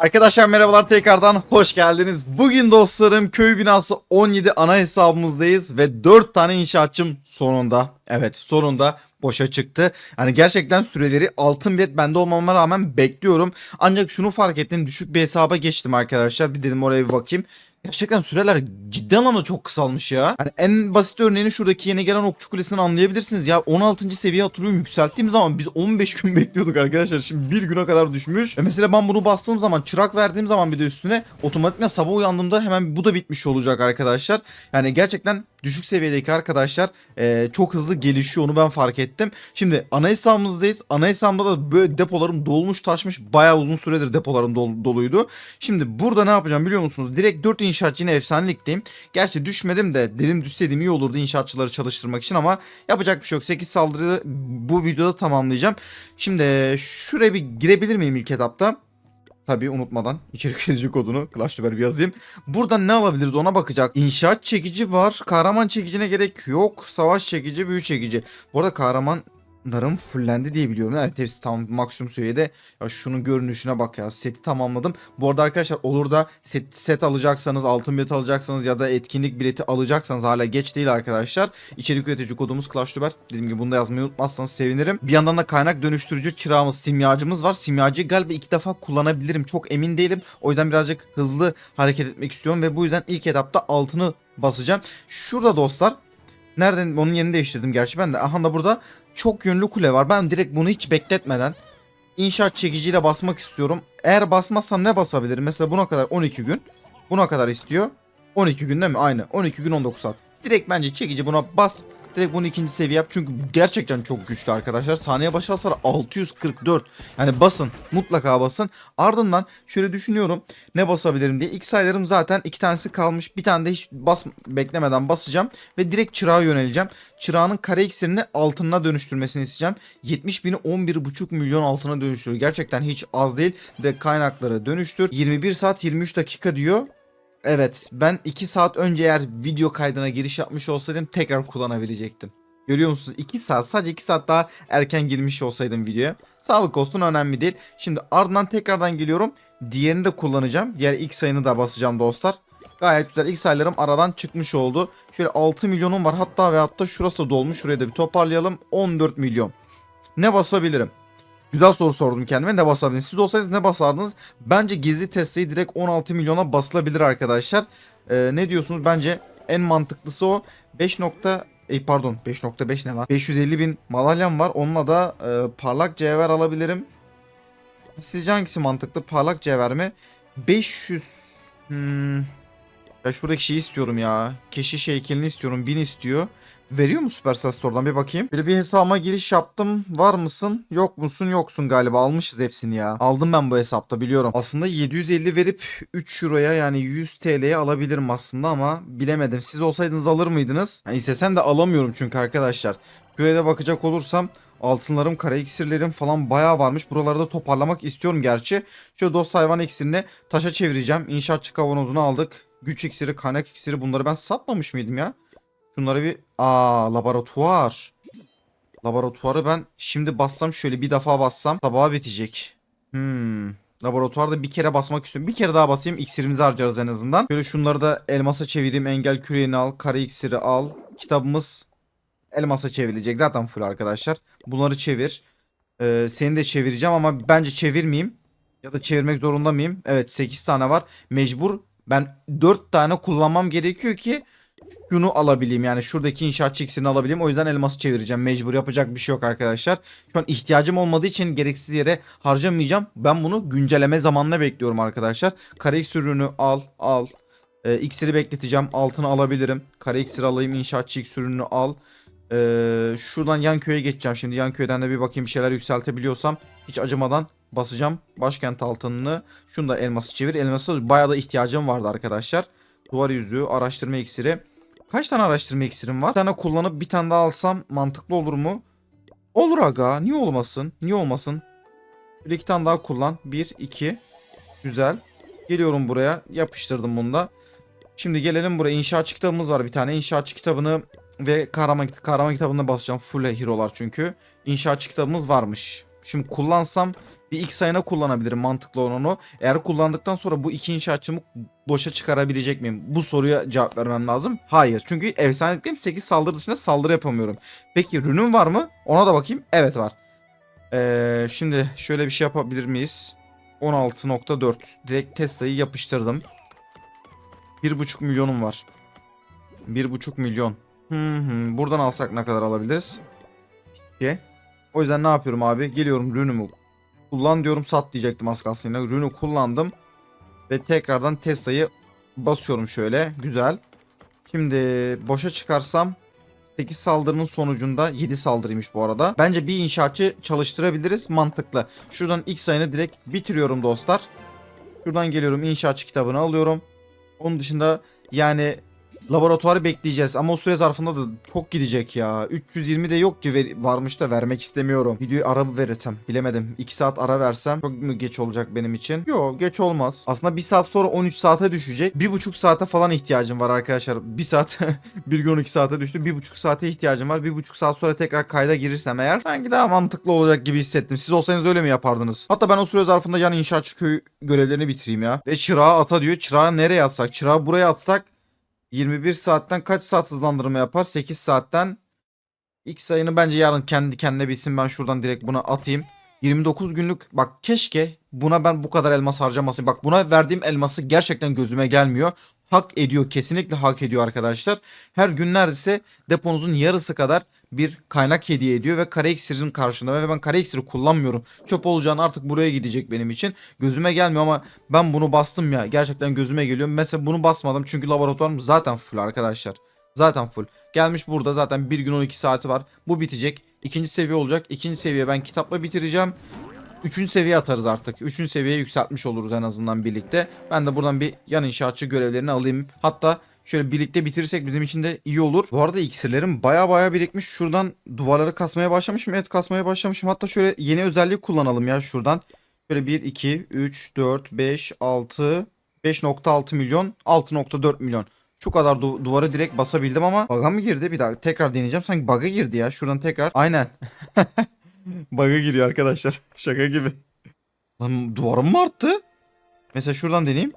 Arkadaşlar merhabalar tekrardan hoş geldiniz. Bugün dostlarım köy binası 17 ana hesabımızdayız ve 4 tane inşaatçım sonunda evet sonunda boşa çıktı. Yani gerçekten süreleri altın bilet bende olmama rağmen bekliyorum. Ancak şunu fark ettim düşük bir hesaba geçtim arkadaşlar. Bir dedim oraya bir bakayım. Gerçekten süreler ciddi anlamda çok kısalmış ya. Hani en basit örneğini şuradaki yeni gelen okçu kulesini anlayabilirsiniz. Ya 16. seviye hatırlıyorum yükselttiğim zaman biz 15 gün bekliyorduk arkadaşlar. Şimdi bir güne kadar düşmüş. Ve mesela ben bunu bastığım zaman çırak verdiğim zaman bir de üstüne otomatikman sabah uyandığımda hemen bu da bitmiş olacak arkadaşlar. Yani gerçekten düşük seviyedeki arkadaşlar eee, çok hızlı gelişiyor onu ben fark ettim. Şimdi ana hesabımızdayız. Ana hesabımda da böyle depolarım dolmuş taşmış. Bayağı uzun süredir depolarım dol- doluydu. Şimdi burada ne yapacağım biliyor musunuz? Direkt 4 inşaatçı yine efsanelikteyim. Gerçi düşmedim de dedim düşseydim iyi olurdu inşaatçıları çalıştırmak için ama yapacak bir şey yok. 8 saldırıyı bu videoda tamamlayacağım. Şimdi şuraya bir girebilir miyim ilk etapta? Tabii unutmadan içerik üretici kodunu Clash Royale bir yazayım. Burada ne alabiliriz ona bakacak. İnşaat çekici var. Kahraman çekicine gerek yok. Savaş çekici, büyü çekici. Bu arada kahramanlarım fullendi diye biliyorum. Evet hepsi tam maksimum seviyede. Ya şunun görünüşüne bak ya. Seti tamamladım. Bu arada arkadaşlar olur da set, set alacaksanız, altın bilet alacaksanız ya da etkinlik bileti alacaksanız hala geç değil arkadaşlar. İçerik üretici kodumuz Clash Royale. Dediğim gibi bunu da yazmayı unutmazsanız sevinirim. Bir yandan da kaynak dönüştürücü çırağımız, simyacımız var. Simyacıyı galiba iki defa kullanabilirim. Çok emin değilim. O yüzden birazcık hızlı hareket etmek istiyorum ve bu yüzden ilk etapta altını basacağım. Şurada dostlar Nereden onun yerini değiştirdim gerçi ben de. Aha da burada çok yönlü kule var. Ben direkt bunu hiç bekletmeden inşaat çekiciyle basmak istiyorum. Eğer basmazsam ne basabilirim? Mesela buna kadar 12 gün. Buna kadar istiyor. 12 gün değil mi? Aynı. 12 gün 19 saat. Direkt bence çekici buna bas. Direkt bunu ikinci seviye yap. Çünkü gerçekten çok güçlü arkadaşlar. Saniye başı hasar 644. Yani basın. Mutlaka basın. Ardından şöyle düşünüyorum. Ne basabilirim diye. İlk sayılarım zaten iki tanesi kalmış. Bir tane de hiç bas beklemeden basacağım. Ve direkt çırağa yöneleceğim. Çırağının kare iksirini altınına dönüştürmesini isteyeceğim. 70 bini 11,5 milyon altına dönüştürüyor. Gerçekten hiç az değil. Direkt kaynakları dönüştür. 21 saat 23 dakika diyor. Evet ben 2 saat önce eğer video kaydına giriş yapmış olsaydım tekrar kullanabilecektim. Görüyor musunuz? 2 saat sadece 2 saat daha erken girmiş olsaydım videoya. Sağlık olsun önemli değil. Şimdi ardından tekrardan geliyorum. Diğerini de kullanacağım. Diğer ilk sayını da basacağım dostlar. Gayet güzel. İlk sayılarım aradan çıkmış oldu. Şöyle 6 milyonum var. Hatta ve hatta şurası dolmuş. Şurayı da bir toparlayalım. 14 milyon. Ne basabilirim? Güzel soru sordum kendime. Ne basabilirim? Siz olsaydınız ne basardınız? Bence gizli testeyi direkt 16 milyona basılabilir arkadaşlar. Ee, ne diyorsunuz? Bence en mantıklısı o. 5 nokta... E, pardon 5.5 ne lan? 550 bin madalyam var. Onunla da e, parlak cevher alabilirim. Sizce hangisi mantıklı? Parlak cevher mi? 500... Hmm. Ya şuradaki şeyi istiyorum ya. Keşiş heykelini istiyorum. 1000 istiyor. Veriyor mu Supercell Store'dan bir bakayım. Böyle bir hesabıma giriş yaptım. Var mısın? Yok musun? Yoksun galiba. Almışız hepsini ya. Aldım ben bu hesapta biliyorum. Aslında 750 verip 3 euroya yani 100 TL'ye alabilirim aslında ama bilemedim. Siz olsaydınız alır mıydınız? Yani istesem de alamıyorum çünkü arkadaşlar. Şuraya da bakacak olursam altınlarım, kara iksirlerim falan bayağı varmış. Buraları da toparlamak istiyorum gerçi. Şöyle dost hayvan iksirini taşa çevireceğim. İnşaatçı kavanozunu aldık. Güç iksiri, kaynak iksiri bunları ben satmamış mıydım ya? Şunları bir... Aa laboratuvar. Laboratuvarı ben şimdi bassam şöyle bir defa bassam sabaha bitecek. Hmm. Laboratuvarda bir kere basmak istiyorum. Bir kere daha basayım iksirimizi harcarız en azından. Şöyle şunları da elmasa çevireyim. Engel küreğini al. Kara iksiri al. Kitabımız elmasa çevrilecek. Zaten full arkadaşlar. Bunları çevir. Ee, seni de çevireceğim ama bence çevirmeyeyim. Ya da çevirmek zorunda mıyım? Evet 8 tane var. Mecbur ben 4 tane kullanmam gerekiyor ki şunu alabileyim. Yani şuradaki inşaatçı iksirini alabileyim. O yüzden elması çevireceğim. Mecbur yapacak bir şey yok arkadaşlar. Şu an ihtiyacım olmadığı için gereksiz yere harcamayacağım. Ben bunu güncelleme zamanına bekliyorum arkadaşlar. Kare iksir ürünü al al. Ee, iksiri bekleteceğim. Altını alabilirim. Kare iksir alayım. İnşaatçı iksir al. Ee, şuradan yan köye geçeceğim. Şimdi yan köyden de bir bakayım bir şeyler yükseltebiliyorsam. Hiç acımadan basacağım. Başkent altınını. Şunu da elması çevir. Elması bayağı da ihtiyacım vardı arkadaşlar. Duvar yüzüğü, araştırma iksiri. Kaç tane araştırma iksirim var? Bir tane kullanıp bir tane daha alsam mantıklı olur mu? Olur aga. Niye olmasın? Niye olmasın? Bir iki tane daha kullan. Bir, iki. Güzel. Geliyorum buraya. Yapıştırdım bunu da. Şimdi gelelim buraya. İnşaatçı kitabımız var bir tane. İnşaatçı kitabını ve kahraman, kahraman kitabına basacağım. Full hero'lar çünkü. İnşaatçı kitabımız varmış. Şimdi kullansam bir X ayına kullanabilirim mantıklı olan onu. Eğer kullandıktan sonra bu iki inşaatçımı boşa çıkarabilecek miyim? Bu soruya cevap vermem lazım. Hayır. Çünkü efsanelikliyim 8 saldırı dışında saldırı yapamıyorum. Peki rünüm var mı? Ona da bakayım. Evet var. Ee, şimdi şöyle bir şey yapabilir miyiz? 16.4. Direkt Tesla'yı yapıştırdım. 1.5 milyonum var. 1.5 milyon. Hı hı. Buradan alsak ne kadar alabiliriz? İki. O yüzden ne yapıyorum abi? Geliyorum rünümü kullan diyorum sat diyecektim az kalsın. yine. Rünü kullandım. Ve tekrardan Tesla'yı basıyorum şöyle. Güzel. Şimdi boşa çıkarsam 8 saldırının sonucunda 7 saldırıymış bu arada. Bence bir inşaatçı çalıştırabiliriz. Mantıklı. Şuradan ilk sayını direkt bitiriyorum dostlar. Şuradan geliyorum inşaatçı kitabını alıyorum. Onun dışında yani laboratuvarı bekleyeceğiz ama o süre zarfında da çok gidecek ya. 320 de yok ki varmış da vermek istemiyorum. Videoyu ara verirsem bilemedim. 2 saat ara versem çok mu geç olacak benim için? Yok geç olmaz. Aslında 1 saat sonra 13 saate düşecek. 1,5 saate falan ihtiyacım var arkadaşlar. 1 saat 1 gün 12 saate düştü. 1,5 saate ihtiyacım var. 1,5 saat sonra tekrar kayda girirsem eğer sanki daha mantıklı olacak gibi hissettim. Siz olsanız öyle mi yapardınız? Hatta ben o süre zarfında yan inşaatçı köy görevlerini bitireyim ya. Ve çırağı ata diyor. Çırağı nereye atsak? Çırağı buraya atsak 21 saatten kaç saat hızlandırma yapar? 8 saatten X sayını bence yarın kendi kendine bilsin. Ben şuradan direkt buna atayım. 29 günlük bak keşke buna ben bu kadar elmas harcamasın. Bak buna verdiğim elması gerçekten gözüme gelmiyor. Hak ediyor kesinlikle hak ediyor arkadaşlar. Her gün neredeyse deponuzun yarısı kadar bir kaynak hediye ediyor ve kare iksirin karşında ve ben kare iksiri kullanmıyorum. Çöp olacağını artık buraya gidecek benim için. Gözüme gelmiyor ama ben bunu bastım ya. Gerçekten gözüme geliyor. Mesela bunu basmadım çünkü laboratuvarım zaten full arkadaşlar. Zaten full. Gelmiş burada zaten bir gün 12 saati var. Bu bitecek. İkinci seviye olacak. İkinci seviye ben kitapla bitireceğim. Üçüncü seviye atarız artık. Üçüncü seviyeye yükseltmiş oluruz en azından birlikte. Ben de buradan bir yan inşaatçı görevlerini alayım. Hatta şöyle birlikte bitirirsek bizim için de iyi olur. Bu arada iksirlerim baya baya birikmiş. Şuradan duvarları kasmaya başlamışım. Evet kasmaya başlamışım. Hatta şöyle yeni özelliği kullanalım ya şuradan. Şöyle 1, 2, 3, 4, 5, 6, 5.6 milyon, 6.4 milyon. Şu kadar du- duvarı direkt basabildim ama bug'a mı girdi? Bir daha tekrar deneyeceğim. Sanki bug'a girdi ya. Şuradan tekrar. Aynen. bug'a giriyor arkadaşlar. Şaka gibi. Lan duvarım mı arttı? Mesela şuradan deneyeyim.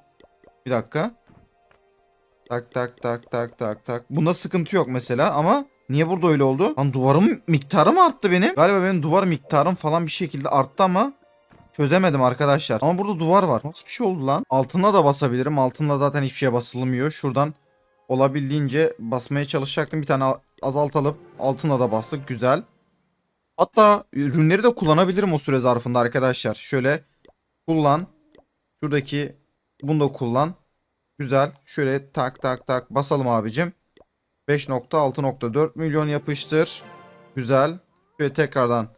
Bir dakika. Tak tak tak tak tak tak. Bunda sıkıntı yok mesela ama niye burada öyle oldu? Lan duvarım miktarı mı arttı benim? Galiba benim duvar miktarım falan bir şekilde arttı ama çözemedim arkadaşlar. Ama burada duvar var. Nasıl bir şey oldu lan? Altına da basabilirim. Altında zaten hiçbir şey basılmıyor. Şuradan olabildiğince basmaya çalışacaktım. Bir tane al- azaltalım. Altına da bastık. Güzel. Hatta ürünleri de kullanabilirim o süre zarfında arkadaşlar. Şöyle kullan. Şuradaki bunu da kullan. Güzel. Şöyle tak tak tak basalım abicim. 5.6.4 milyon yapıştır. Güzel. Şöyle tekrardan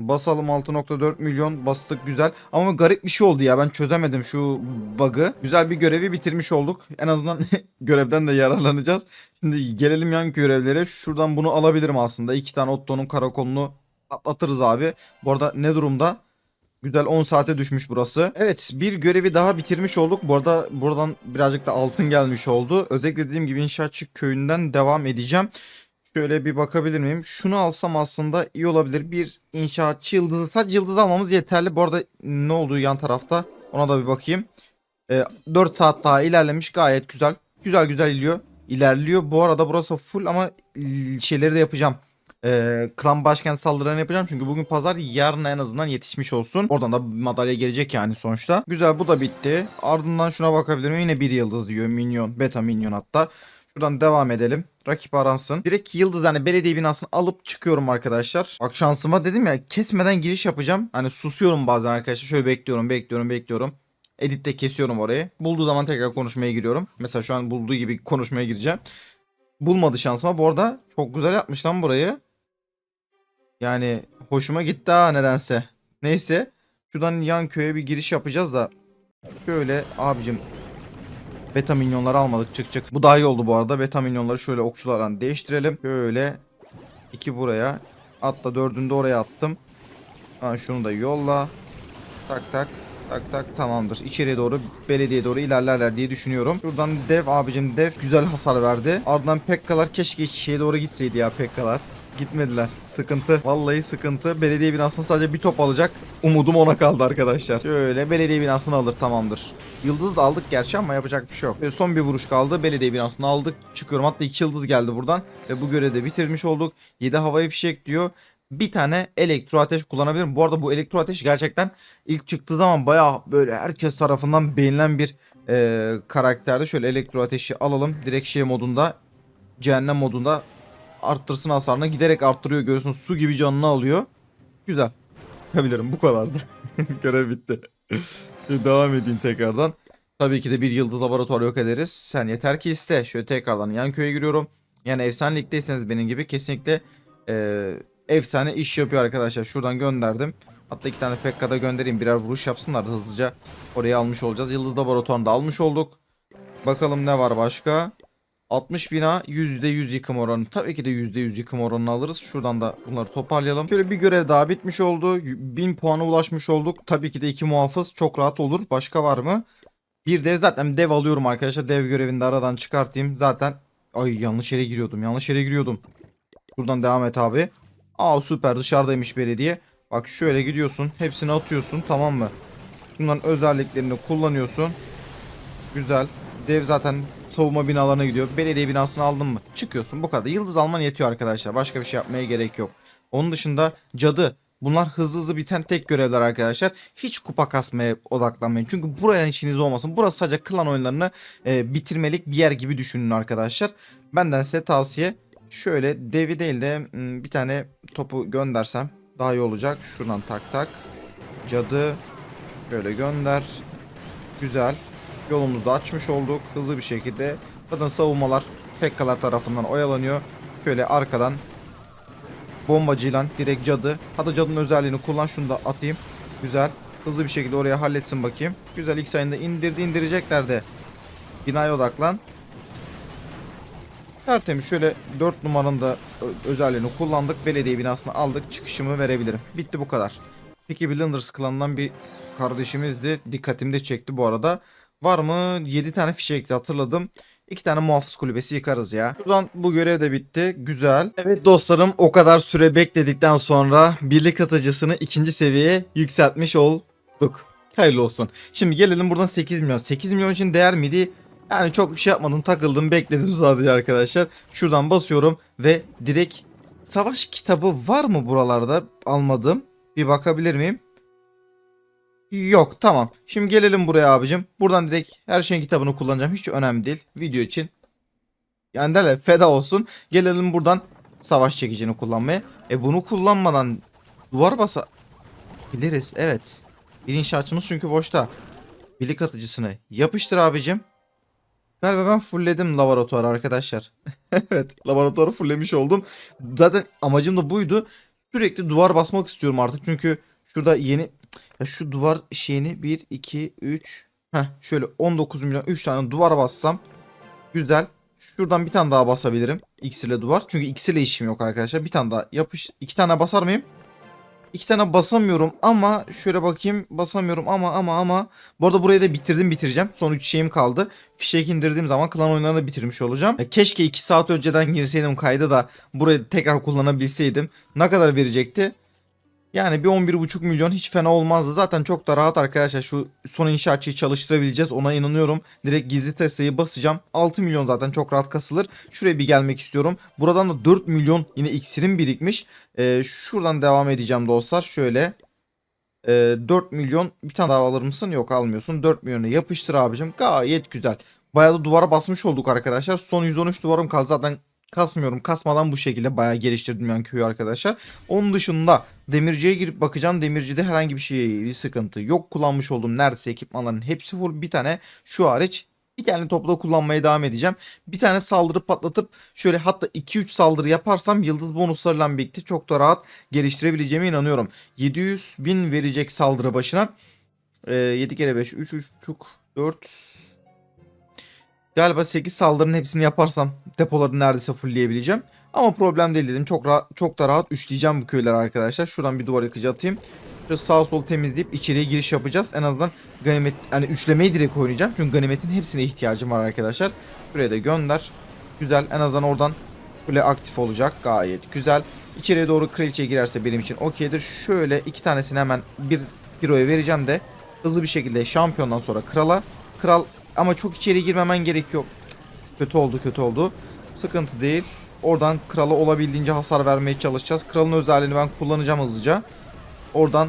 basalım 6.4 milyon bastık güzel. Ama garip bir şey oldu ya ben çözemedim şu bug'ı. Güzel bir görevi bitirmiş olduk. En azından görevden de yararlanacağız. Şimdi gelelim yan görevlere. Şuradan bunu alabilirim aslında. İki tane Otto'nun karakolunu atlatırız abi. Bu arada ne durumda? Güzel 10 saate düşmüş burası. Evet bir görevi daha bitirmiş olduk. Bu arada buradan birazcık da altın gelmiş oldu. Özellikle dediğim gibi inşaatçı köyünden devam edeceğim. Şöyle bir bakabilir miyim? Şunu alsam aslında iyi olabilir. Bir inşaatçı yıldızı. Sadece yıldız almamız yeterli. Bu arada ne olduğu yan tarafta ona da bir bakayım. Ee, 4 saat daha ilerlemiş gayet güzel. Güzel güzel ilerliyor. İlerliyor. Bu arada burası full ama şeyleri de yapacağım. Ee, klan başkent saldırılarını yapacağım çünkü bugün pazar yarın en azından yetişmiş olsun. Oradan da madalya gelecek yani sonuçta. Güzel bu da bitti. Ardından şuna bakabilirim. Yine bir yıldız diyor minyon. Beta minyon hatta. Şuradan devam edelim. Rakip aransın. Direkt yıldız hani belediye binasını alıp çıkıyorum arkadaşlar. Bak şansıma dedim ya kesmeden giriş yapacağım. Hani susuyorum bazen arkadaşlar. Şöyle bekliyorum bekliyorum bekliyorum. Editte kesiyorum orayı. Bulduğu zaman tekrar konuşmaya giriyorum. Mesela şu an bulduğu gibi konuşmaya gireceğim. Bulmadı şansıma. Bu arada çok güzel yapmış lan burayı. Yani hoşuma gitti ha nedense. Neyse. Şuradan yan köye bir giriş yapacağız da. Şöyle abicim. Beta minyonları almadık çık çık. Bu daha iyi oldu bu arada. Beta minyonları şöyle okçulardan değiştirelim. Şöyle. iki buraya. Atla dördünü de oraya attım. Ha, şunu da yolla. Tak tak. Tak tak tamamdır. İçeriye doğru belediye doğru ilerlerler diye düşünüyorum. Şuradan dev abicim dev güzel hasar verdi. Ardından Pekkalar keşke şeye doğru gitseydi ya Pekkalar. Gitmediler. Sıkıntı. Vallahi sıkıntı. Belediye binasını sadece bir top alacak. Umudum ona kaldı arkadaşlar. Şöyle belediye binasını alır tamamdır. Yıldız da aldık gerçi ama yapacak bir şey yok. Ve son bir vuruş kaldı. Belediye binasını aldık. Çıkıyorum. Hatta iki yıldız geldi buradan. Ve bu görevi bitirmiş olduk. 7 havai fişek diyor. Bir tane elektro ateş kullanabilirim. Bu arada bu elektro ateş gerçekten ilk çıktığı zaman bayağı böyle herkes tarafından beğenilen bir e, karakterdi. Şöyle elektro ateşi alalım. Direkt şey modunda cehennem modunda arttırsın hasarını giderek arttırıyor görüyorsun su gibi canını alıyor. Güzel. Çıkabilirim bu kadardı. Görev bitti. Devam edeyim tekrardan. Tabii ki de bir yıldız laboratuvar yok ederiz. Sen yeter ki iste. Şöyle tekrardan yan köye giriyorum. Yani efsane ligdeyseniz benim gibi kesinlikle e, efsane iş yapıyor arkadaşlar. Şuradan gönderdim. Hatta iki tane Pekka'da göndereyim. Birer vuruş yapsınlar da hızlıca oraya almış olacağız. Yıldız laboratuvarını da almış olduk. Bakalım ne var başka. 60 bina %100 yıkım oranı. Tabii ki de %100 yıkım oranını alırız. Şuradan da bunları toparlayalım. Şöyle bir görev daha bitmiş oldu. 1000 puana ulaşmış olduk. Tabii ki de iki muhafız çok rahat olur. Başka var mı? Bir dev zaten dev alıyorum arkadaşlar. Dev görevini de aradan çıkartayım. Zaten ay yanlış yere giriyordum. Yanlış yere giriyordum. Şuradan devam et abi. Aa süper dışarıdaymış belediye. Bak şöyle gidiyorsun. Hepsini atıyorsun tamam mı? Bunların özelliklerini kullanıyorsun. Güzel. Dev zaten savunma binalarına gidiyor. Belediye binasını aldın mı? Çıkıyorsun bu kadar. Yıldız alman yetiyor arkadaşlar. Başka bir şey yapmaya gerek yok. Onun dışında cadı. Bunlar hızlı hızlı biten tek görevler arkadaşlar. Hiç kupa kasmaya odaklanmayın. Çünkü buraya işiniz olmasın. Burası sadece klan oyunlarını e, bitirmelik bir yer gibi düşünün arkadaşlar. Benden size tavsiye. Şöyle devi değil de hmm, bir tane topu göndersem daha iyi olacak. Şuradan tak tak. Cadı. Böyle gönder. Güzel. Yolumuzu da açmış olduk hızlı bir şekilde. Zaten savunmalar Pekkalar tarafından oyalanıyor. Şöyle arkadan bombacıyla direkt cadı. Hatta cadının özelliğini kullan şunu da atayım. Güzel. Hızlı bir şekilde oraya halletsin bakayım. Güzel ilk sayında indirdi indirecekler de. Binaya odaklan. Tertemiz şöyle 4 numaranın da özelliğini kullandık. Belediye binasını aldık. Çıkışımı verebilirim. Bitti bu kadar. Peki Blinders klanından bir kardeşimizdi. Dikkatimi de çekti bu arada. Var mı? 7 tane fişekti hatırladım. 2 tane muhafız kulübesi yıkarız ya. Buradan bu görev de bitti. Güzel. Evet dostlarım o kadar süre bekledikten sonra birlik atıcısını ikinci seviyeye yükseltmiş olduk. Hayırlı olsun. Şimdi gelelim buradan 8 milyon. 8 milyon için değer miydi? Yani çok bir şey yapmadım takıldım bekledim sadece arkadaşlar. Şuradan basıyorum ve direkt savaş kitabı var mı buralarda almadım. Bir bakabilir miyim? Yok tamam. Şimdi gelelim buraya abicim. Buradan direkt her şeyin kitabını kullanacağım. Hiç önemli değil. Video için. Yani derler feda olsun. Gelelim buradan savaş çekicini kullanmaya. E bunu kullanmadan duvar basa biliriz. Evet. Bir inşaatçımız çünkü boşta. Birlik atıcısını yapıştır abicim. Galiba ben fullledim laboratuvarı arkadaşlar. evet laboratuvarı fulllemiş oldum. Zaten amacım da buydu. Sürekli duvar basmak istiyorum artık. Çünkü şurada yeni ya şu duvar şeyini 1 2 3 Heh şöyle 19 milyon 3 tane duvar bassam güzel. Şuradan bir tane daha basabilirim. İle duvar. Çünkü ile işim yok arkadaşlar. Bir tane daha yapış. iki tane basar mıyım? İki tane basamıyorum ama şöyle bakayım basamıyorum ama ama ama bu arada burayı da bitirdim bitireceğim. Son 3 şeyim kaldı. Fişek indirdiğim zaman klan oyunlarını bitirmiş olacağım. E, keşke 2 saat önceden girseydim kaydı da burayı tekrar kullanabilseydim. Ne kadar verecekti? Yani bir 11,5 milyon hiç fena olmazdı. Zaten çok da rahat arkadaşlar. Şu son inşaatçıyı çalıştırabileceğiz. Ona inanıyorum. Direkt gizli Tesla'yı basacağım. 6 milyon zaten çok rahat kasılır. Şuraya bir gelmek istiyorum. Buradan da 4 milyon yine iksirim birikmiş. Ee, şuradan devam edeceğim dostlar. Şöyle. Ee, 4 milyon bir tane daha alır mısın? Yok almıyorsun. 4 milyonu yapıştır abicim. Gayet güzel. Bayağı da duvara basmış olduk arkadaşlar. Son 113 duvarım kaldı. Zaten kasmıyorum. Kasmadan bu şekilde bayağı geliştirdim yani köyü arkadaşlar. Onun dışında demirciye girip bakacağım. Demircide herhangi bir şey bir sıkıntı yok. Kullanmış olduğum neredeyse ekipmanların hepsi full. Bir tane şu hariç dikenli topla kullanmaya devam edeceğim. Bir tane saldırı patlatıp şöyle hatta 2-3 saldırı yaparsam yıldız bonuslarıyla birlikte çok da rahat geliştirebileceğime inanıyorum. 700 bin verecek saldırı başına. Ee, 7 kere 5 3 3,5 4 Galiba 8 saldırının hepsini yaparsam depoları neredeyse fullleyebileceğim. Ama problem değil dedim. Çok çok da rahat üçleyeceğim bu köyler arkadaşlar. Şuradan bir duvar yıkıcı atayım. Şöyle sağ sol temizleyip içeriye giriş yapacağız. En azından ganimet yani üçlemeyi direkt oynayacağım. Çünkü ganimetin hepsine ihtiyacım var arkadaşlar. Şuraya da gönder. Güzel. En azından oradan kule aktif olacak. Gayet güzel. İçeriye doğru kraliçe girerse benim için okeydir. Şöyle iki tanesini hemen bir hero'ya vereceğim de hızlı bir şekilde şampiyondan sonra krala. Kral ama çok içeri girmemen gerekiyor. Kötü oldu kötü oldu. Sıkıntı değil. Oradan krala olabildiğince hasar vermeye çalışacağız. Kralın özelliğini ben kullanacağım hızlıca. Oradan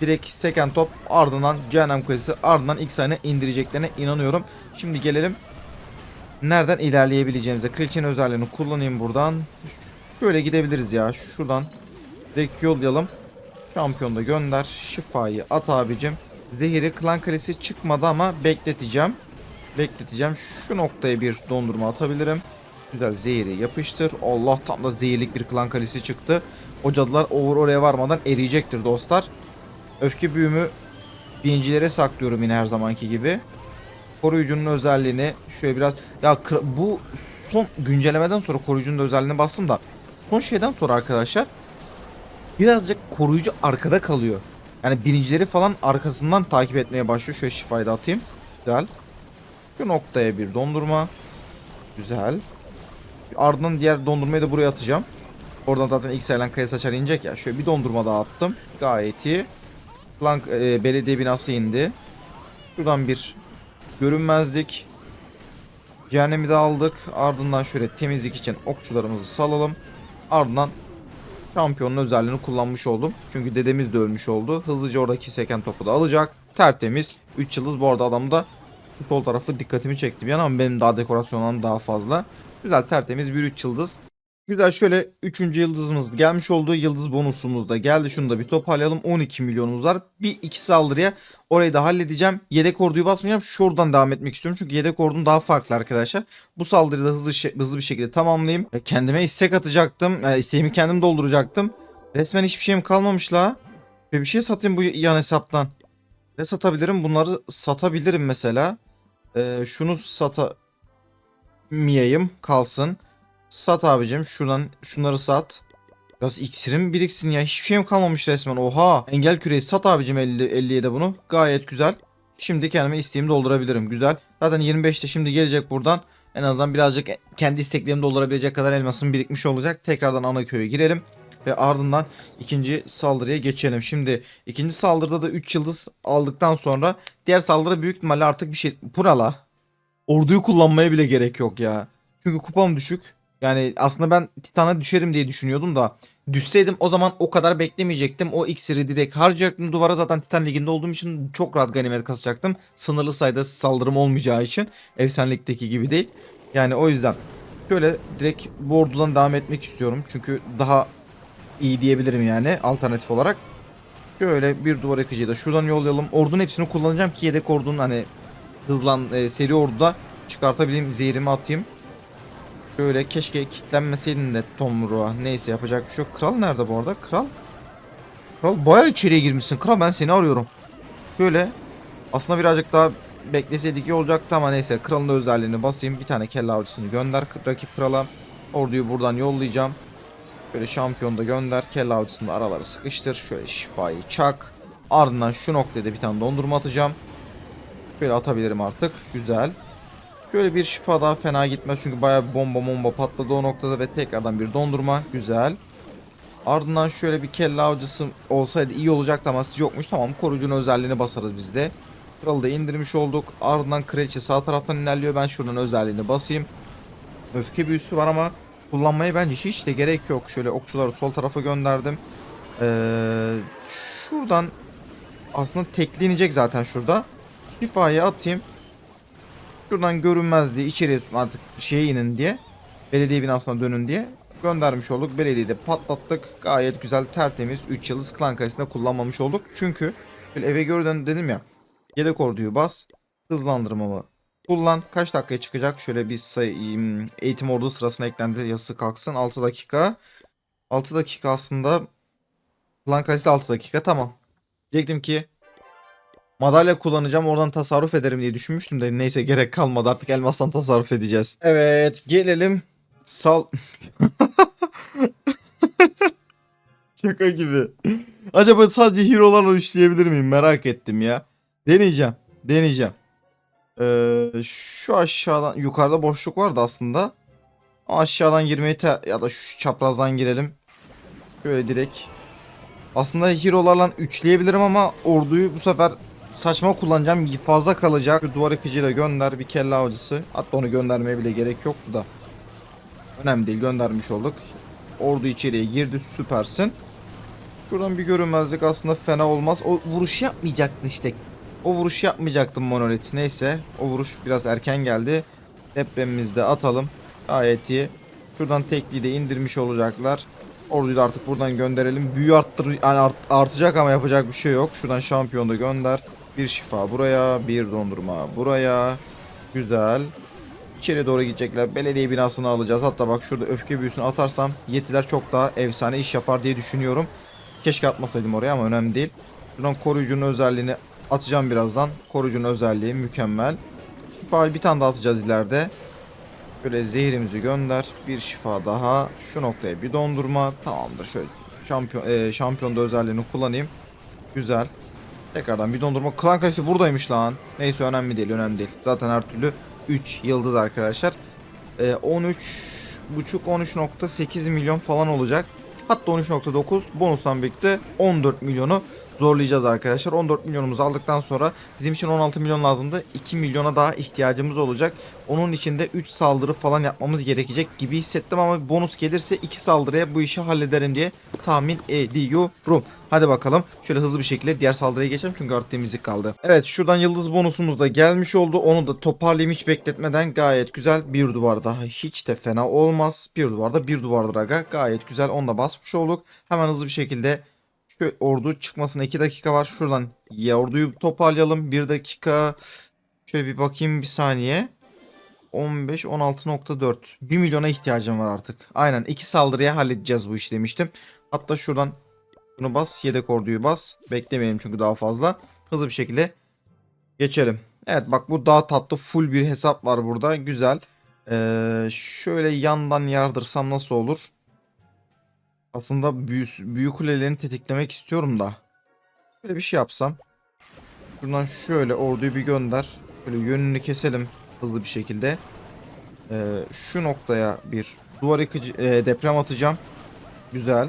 direkt seken top ardından cehennem kulesi ardından ilk sayını indireceklerine inanıyorum. Şimdi gelelim nereden ilerleyebileceğimize. Kraliçenin özelliğini kullanayım buradan. Şöyle gidebiliriz ya. Şuradan direkt yollayalım. Şampiyonu da gönder. Şifayı at abicim. Zehiri klan kalesi çıkmadı ama bekleteceğim. Bekleteceğim. Şu noktaya bir dondurma atabilirim. Güzel zehiri yapıştır. Allah tam da zehirlik bir klan kalesi çıktı. O cadılar over oraya varmadan eriyecektir dostlar. Öfke büyümü birincilere saklıyorum yine her zamanki gibi. Koruyucunun özelliğini şöyle biraz... Ya bu son güncellemeden sonra koruyucunun da özelliğine bastım da. Son şeyden sonra arkadaşlar birazcık koruyucu arkada kalıyor. Yani birincileri falan arkasından takip etmeye başlıyor. Şöyle şifayı da atayım. Güzel. Şu noktaya bir dondurma. Güzel. Ardından diğer dondurmayı da buraya atacağım. Oradan zaten ilk sayılan kaya saçar inecek ya. Şöyle bir dondurma daha attım. Gayet iyi. Plank e, belediye binası indi. Şuradan bir görünmezlik. Cehennemi de aldık. Ardından şöyle temizlik için okçularımızı salalım. Ardından şampiyonun özelliğini kullanmış oldum. Çünkü dedemiz de ölmüş oldu. Hızlıca oradaki seken topu da alacak. Tertemiz. 3 yıldız bu arada adam da şu sol tarafı dikkatimi çekti bir an ama benim daha dekorasyonlarım daha fazla. Güzel tertemiz bir 3 yıldız. Güzel şöyle 3. yıldızımız gelmiş oldu. Yıldız bonusumuz da geldi. Şunu da bir toparlayalım. 12 milyonumuz var. Bir iki saldırıya orayı da halledeceğim. Yedek orduyu basmayacağım. Şuradan devam etmek istiyorum. Çünkü yedek ordum daha farklı arkadaşlar. Bu saldırıyı da hızlı, hızlı bir şekilde tamamlayayım. E, Kendime istek atacaktım. E, isteğimi kendim dolduracaktım. Resmen hiçbir şeyim kalmamış la. Bir şey satayım bu yan hesaptan. Ne satabilirim? Bunları satabilirim mesela. E, şunu satamayayım. Kalsın. Sat abicim. Şuradan şunları sat. Biraz iksirim biriksin ya. Hiçbir şeyim kalmamış resmen. Oha. Engel küreği sat abicim 50, 50'ye de bunu. Gayet güzel. Şimdi kendime isteğimi doldurabilirim. Güzel. Zaten 25'te şimdi gelecek buradan. En azından birazcık kendi isteklerimi doldurabilecek kadar elmasım birikmiş olacak. Tekrardan ana köye girelim. Ve ardından ikinci saldırıya geçelim. Şimdi ikinci saldırıda da 3 yıldız aldıktan sonra diğer saldırı büyük ihtimalle artık bir şey... Purala. Orduyu kullanmaya bile gerek yok ya. Çünkü kupam düşük. Yani aslında ben Titan'a düşerim diye düşünüyordum da düşseydim o zaman o kadar beklemeyecektim. O iksiri direkt harcayacaktım. Duvara zaten Titan liginde olduğum için çok rahat ganimet kasacaktım. Sınırlı sayıda saldırım olmayacağı için. Efsanelik'teki gibi değil. Yani o yüzden şöyle direkt bu ordudan devam etmek istiyorum. Çünkü daha iyi diyebilirim yani alternatif olarak. Şöyle bir duvar yıkıcıyı da şuradan yollayalım. Ordunun hepsini kullanacağım ki yedek ordunun hani hızlan e, seri orduda çıkartabileyim. Zehirimi atayım. Şöyle keşke kilitlenmeseydin de Tomruğa. Neyse yapacak bir şey yok. Kral nerede bu arada? Kral? Kral bayağı içeriye girmişsin. Kral ben seni arıyorum. Şöyle. Aslında birazcık daha bekleseydik iyi olacaktı ama neyse. Kralın özelliğini basayım. Bir tane kelle avcısını gönder. Rakip krala. Orduyu buradan yollayacağım. Böyle şampiyon da gönder. Kelle avcısını da araları sıkıştır. Şöyle şifayı çak. Ardından şu noktaya da bir tane dondurma atacağım. Şöyle atabilirim artık. Güzel. Şöyle bir şifa daha fena gitmez çünkü bayağı bir bomba bomba patladı o noktada ve tekrardan bir dondurma. Güzel. Ardından şöyle bir kelle avcısı olsaydı iyi olacaktı ama yokmuş. Tamam koruyucunun özelliğini basarız biz de. Kralı da indirmiş olduk. Ardından kraliçe sağ taraftan ilerliyor. Ben şuradan özelliğini basayım. Öfke büyüsü var ama kullanmaya bence hiç de gerek yok. Şöyle okçuları sol tarafa gönderdim. Ee, şuradan aslında teklenecek zaten şurada. Şifayı atayım. Şuradan görünmezliği içeriye artık şeye inin diye. Belediye binasına dönün diye göndermiş olduk. Belediyede patlattık. Gayet güzel tertemiz 3 yıldız klan kalesinde kullanmamış olduk. Çünkü eve gördüm dedim ya. Yedek orduyu bas. Hızlandırmamı kullan. Kaç dakikaya çıkacak? Şöyle bir sayayım. Eğitim ordu sırasına eklendi. Yazısı kalksın. 6 dakika. 6 dakika aslında klan kalesi 6 dakika. Tamam. Diyecektim ki Madalya kullanacağım oradan tasarruf ederim diye düşünmüştüm de neyse gerek kalmadı artık elmastan tasarruf edeceğiz. Evet gelelim sal... Şaka gibi. Acaba sadece hero'larla işleyebilir miyim merak ettim ya. Deneyeceğim deneyeceğim. Ee, şu aşağıdan yukarıda boşluk vardı aslında. Ama aşağıdan girmeyi ya da şu çaprazdan girelim. Şöyle direkt. Aslında hero'larla üçleyebilirim ama orduyu bu sefer saçma kullanacağım. Fazla kalacak. Bir duvar yıkıcıyla gönder bir kelle avcısı. Hatta onu göndermeye bile gerek yoktu da. Önemli değil göndermiş olduk. Ordu içeriye girdi süpersin. Şuradan bir görünmezlik aslında fena olmaz. O vuruşu yapmayacaktın işte. O vuruşu yapmayacaktım Monolith. Neyse o vuruş biraz erken geldi. Depremimizi de atalım. Gayet iyi. Şuradan tekliği de indirmiş olacaklar. Orduyu da artık buradan gönderelim. Büyü arttır yani art- artacak ama yapacak bir şey yok. Şuradan şampiyon da gönder. Bir şifa buraya, bir dondurma buraya. Güzel. İçeri doğru gidecekler. Belediye binasını alacağız. Hatta bak şurada öfke büyüsünü atarsam yetiler çok daha efsane iş yapar diye düşünüyorum. Keşke atmasaydım oraya ama önemli değil. Şuradan koruyucunun özelliğini atacağım birazdan. Koruyucunun özelliği mükemmel. Süper bir tane daha atacağız ileride. Şöyle zehirimizi gönder. Bir şifa daha. Şu noktaya bir dondurma. Tamamdır. Şöyle şampiyon, e, şampiyonda özelliğini kullanayım. Güzel. Tekrardan bir dondurma. Klan kayısı buradaymış lan. Neyse önemli değil önemli değil. Zaten her türlü 3 yıldız arkadaşlar. E, 13 buçuk 13.8 milyon falan olacak. Hatta 13.9 bonustan birlikte 14 milyonu zorlayacağız arkadaşlar. 14 milyonumuzu aldıktan sonra bizim için 16 milyon lazımdı. 2 milyona daha ihtiyacımız olacak. Onun için de 3 saldırı falan yapmamız gerekecek gibi hissettim ama bonus gelirse 2 saldırıya bu işi hallederim diye tahmin ediyorum. Hadi bakalım. Şöyle hızlı bir şekilde diğer saldırıya geçelim çünkü artık temizlik kaldı. Evet şuradan yıldız bonusumuz da gelmiş oldu. Onu da toparlayayım hiç bekletmeden gayet güzel. Bir duvar daha hiç de fena olmaz. Bir duvarda bir duvardır aga. Gayet güzel onu da basmış olduk. Hemen hızlı bir şekilde şu ordu çıkmasına 2 dakika var. Şuradan ya orduyu toparlayalım. 1 dakika. Şöyle bir bakayım bir saniye. 15 16.4 1 milyona ihtiyacım var artık. Aynen iki saldırıya halledeceğiz bu işi demiştim. Hatta şuradan bunu bas. Yedek orduyu bas. Beklemeyelim çünkü daha fazla. Hızlı bir şekilde geçelim. Evet bak bu daha tatlı full bir hesap var burada. Güzel. Ee, şöyle yandan yardırsam nasıl olur? Aslında büyü, büyü kulelerini tetiklemek istiyorum da. Böyle bir şey yapsam. Şuradan şöyle orduyu bir gönder. Böyle yönünü keselim hızlı bir şekilde. Ee, şu noktaya bir duvar yıkıcı e, deprem atacağım. Güzel.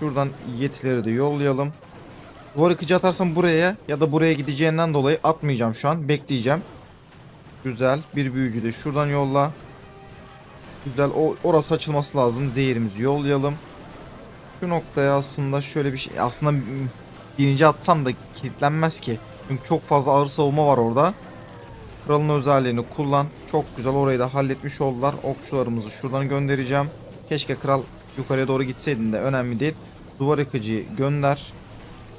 Şuradan yetileri de yollayalım. Duvar yıkıcı atarsam buraya ya da buraya gideceğinden dolayı atmayacağım şu an. Bekleyeceğim. Güzel. Bir büyücü de şuradan yolla. Güzel. O, orası açılması lazım. Zehirimizi yollayalım. Şu noktaya aslında şöyle bir şey. Aslında birinci atsam da kilitlenmez ki. Çünkü çok fazla ağır savunma var orada. Kralın özelliğini kullan. Çok güzel orayı da halletmiş oldular. Okçularımızı şuradan göndereceğim. Keşke kral yukarıya doğru gitseydin de önemli değil. Duvar yıkıcı gönder.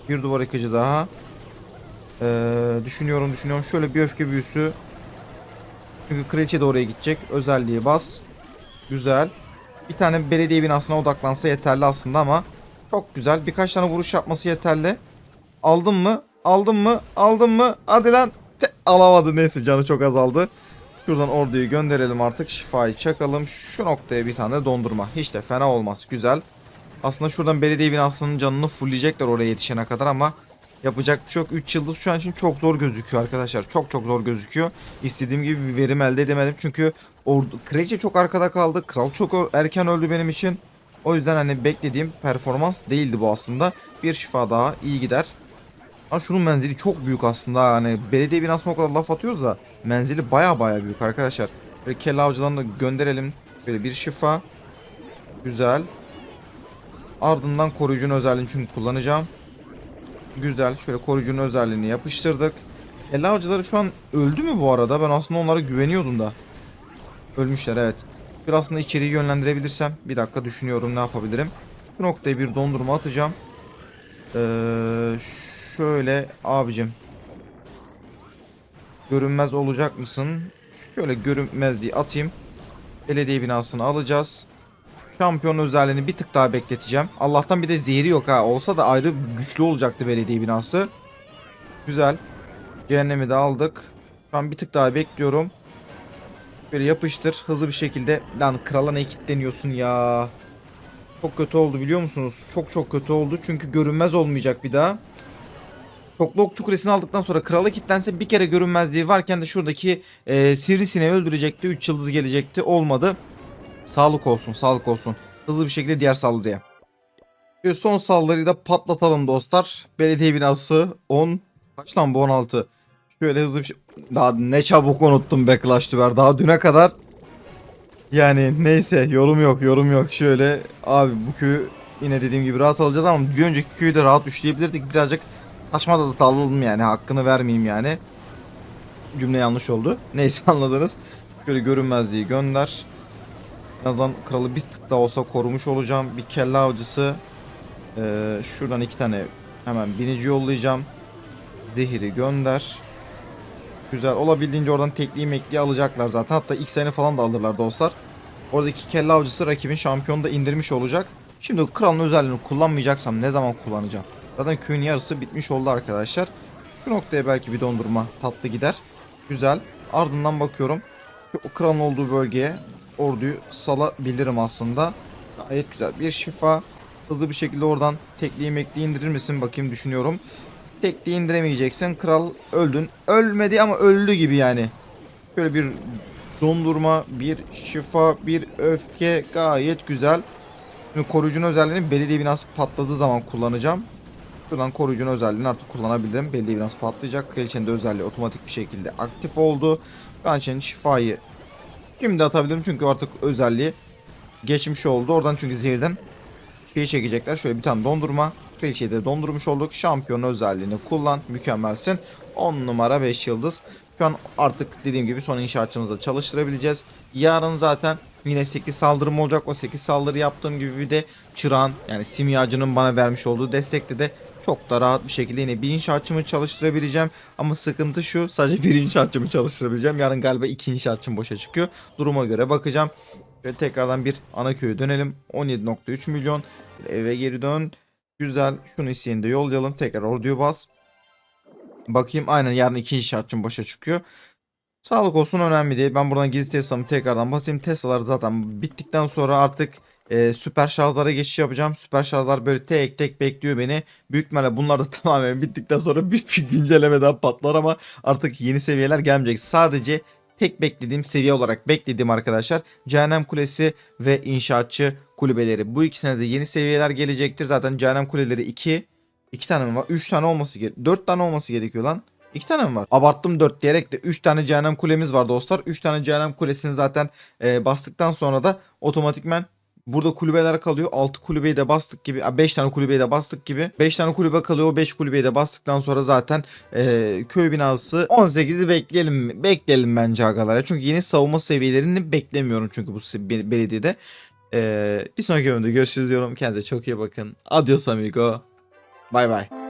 Bir duvar yıkıcı daha. Ee, düşünüyorum düşünüyorum. Şöyle bir öfke büyüsü. Çünkü kraliçe de oraya gidecek. Özelliği bas. Güzel. Bir tane belediye binasına odaklansa yeterli aslında ama çok güzel. Birkaç tane vuruş yapması yeterli. Aldın mı? Aldın mı? Aldın mı? Hadi lan. Te- alamadı neyse canı çok azaldı. Şuradan orduyu gönderelim artık. Şifayı çakalım. Şu noktaya bir tane dondurma. Hiç de fena olmaz. Güzel. Aslında şuradan belediye binasının canını fullleyecekler oraya yetişene kadar ama yapacak bir şey yok. 3 yıldız şu an için çok zor gözüküyor arkadaşlar. Çok çok zor gözüküyor. İstediğim gibi bir verim elde edemedim. Çünkü ordu, kraliçe çok arkada kaldı. Kral çok erken öldü benim için. O yüzden hani beklediğim performans değildi bu aslında. Bir şifa daha iyi gider. Ama şunun menzili çok büyük aslında. Hani belediye binasına o kadar laf atıyoruz da menzili baya baya büyük arkadaşlar. Böyle kelle avcılarını gönderelim. Böyle bir şifa. Güzel. Ardından koruyucunun özelliğini çünkü kullanacağım. Güzel. Şöyle koruyucunun özelliğini yapıştırdık. Kelle avcıları şu an öldü mü bu arada? Ben aslında onlara güveniyordum da. Ölmüşler evet. Bir aslında içeriği yönlendirebilirsem. Bir dakika düşünüyorum ne yapabilirim. Şu noktaya bir dondurma atacağım. Ee, şöyle abicim. Görünmez olacak mısın? Şöyle görünmez diye atayım. Belediye binasını alacağız. Şampiyon özelliğini bir tık daha bekleteceğim. Allah'tan bir de zehri yok ha. Olsa da ayrı güçlü olacaktı belediye binası. Güzel. Cehennemi de aldık. Şu an bir tık daha bekliyorum. Böyle yapıştır. Hızlı bir şekilde. Lan krala ne kilitleniyorsun ya. Çok kötü oldu biliyor musunuz? Çok çok kötü oldu. Çünkü görünmez olmayacak bir daha. Çoklu okçu kulesini aldıktan sonra krala kilitlense bir kere görünmezliği varken de şuradaki e, sivrisineği öldürecekti. 3 yıldız gelecekti. Olmadı. Sağlık olsun sağlık olsun. Hızlı bir şekilde diğer saldırıya. Ve son saldırıyı da patlatalım dostlar. Belediye binası 10. Kaç lan bu 16? Şöyle hızlı bir şey. Daha ne çabuk unuttum be Clash Duvar. Daha düne kadar. Yani neyse yorum yok yorum yok. Şöyle abi bu köyü yine dediğim gibi rahat alacağız ama bir önceki köyü de rahat üçleyebilirdik. Birazcık saçma da alalım yani hakkını vermeyeyim yani. Cümle yanlış oldu. Neyse anladınız. Şöyle görünmezliği gönder. En azından kralı bir tık daha olsa korumuş olacağım. Bir kelle avcısı. Ee, şuradan iki tane hemen binici yollayacağım. Zehiri gönder. Güzel. Olabildiğince oradan tekliği mekliği alacaklar zaten. Hatta ilk sene falan da alırlar dostlar. Oradaki kelle avcısı rakibin şampiyonu da indirmiş olacak. Şimdi kralın özelliğini kullanmayacaksam ne zaman kullanacağım? Zaten köyün yarısı bitmiş oldu arkadaşlar. Şu noktaya belki bir dondurma tatlı gider. Güzel. Ardından bakıyorum. Şu kralın olduğu bölgeye orduyu salabilirim aslında. Gayet güzel. Bir şifa. Hızlı bir şekilde oradan tekliği mekliği indirir misin? Bakayım düşünüyorum. Tekliği indiremeyeceksin. Kral öldün. Ölmedi ama öldü gibi yani. Böyle bir dondurma, bir şifa, bir öfke gayet güzel. Şimdi koruyucunun özelliğini belediye binası patladığı zaman kullanacağım. Şuradan koruyucunun özelliğini artık kullanabilirim. Belediye binası patlayacak. Kraliçenin de özelliği otomatik bir şekilde aktif oldu. Kraliçenin şifayı şimdi atabilirim çünkü artık özelliği geçmiş oldu. Oradan çünkü zehirden şeyi çekecekler. Şöyle bir tane dondurma. Kraliçeyi de dondurmuş olduk. Şampiyon özelliğini kullan. Mükemmelsin. 10 numara 5 yıldız. Şu an artık dediğim gibi son inşaatçımızı da çalıştırabileceğiz. Yarın zaten yine 8 saldırım olacak. O 8 saldırı yaptığım gibi bir de çırağın yani simyacının bana vermiş olduğu destekte de çok da rahat bir şekilde yine bir inşaatçımı çalıştırabileceğim. Ama sıkıntı şu sadece bir inşaatçımı çalıştırabileceğim. Yarın galiba iki inşaatçım boşa çıkıyor. Duruma göre bakacağım. Şöyle tekrardan bir ana köye dönelim. 17.3 milyon. Eve geri dön. Güzel. Şunu isteyeni de yollayalım. Tekrar orduyu bas. Bakayım. Aynen yarın iki inşaatçım boşa çıkıyor. Sağlık olsun önemli değil. Ben buradan gizli Tesla'mı tekrardan basayım. Tesla'lar zaten bittikten sonra artık e, süper şarjlara geçiş yapacağım. Süper şarjlar böyle tek tek bekliyor beni. Büyük ihtimalle bunlar da tamamen bittikten sonra bir, bir güncelleme daha patlar ama artık yeni seviyeler gelmeyecek. Sadece tek beklediğim seviye olarak beklediğim arkadaşlar Cehennem Kulesi ve İnşaatçı kulübeleri. Bu ikisine de yeni seviyeler gelecektir. Zaten Cehennem Kuleleri 2 2 tane mi var? 3 tane olması gerekiyor. 4 tane olması gerekiyor lan. 2 tane mi var? Abarttım 4 diyerek de 3 tane cehennem kulemiz var dostlar. 3 tane cehennem kulesini zaten e, bastıktan sonra da otomatikmen burada kulübeler kalıyor. 6 kulübeyi de bastık gibi. 5 tane kulübeyi de bastık gibi. 5 tane kulübe kalıyor. O 5 kulübeyi de bastıktan sonra zaten e, köy binası 18'i bekleyelim. Bekleyelim bence agalar. ya. Çünkü yeni savunma seviyelerini beklemiyorum çünkü bu belediyede. E, bir sonraki bölümde görüşürüz diyorum. Kendinize çok iyi bakın. Adios amigo. Bay bay.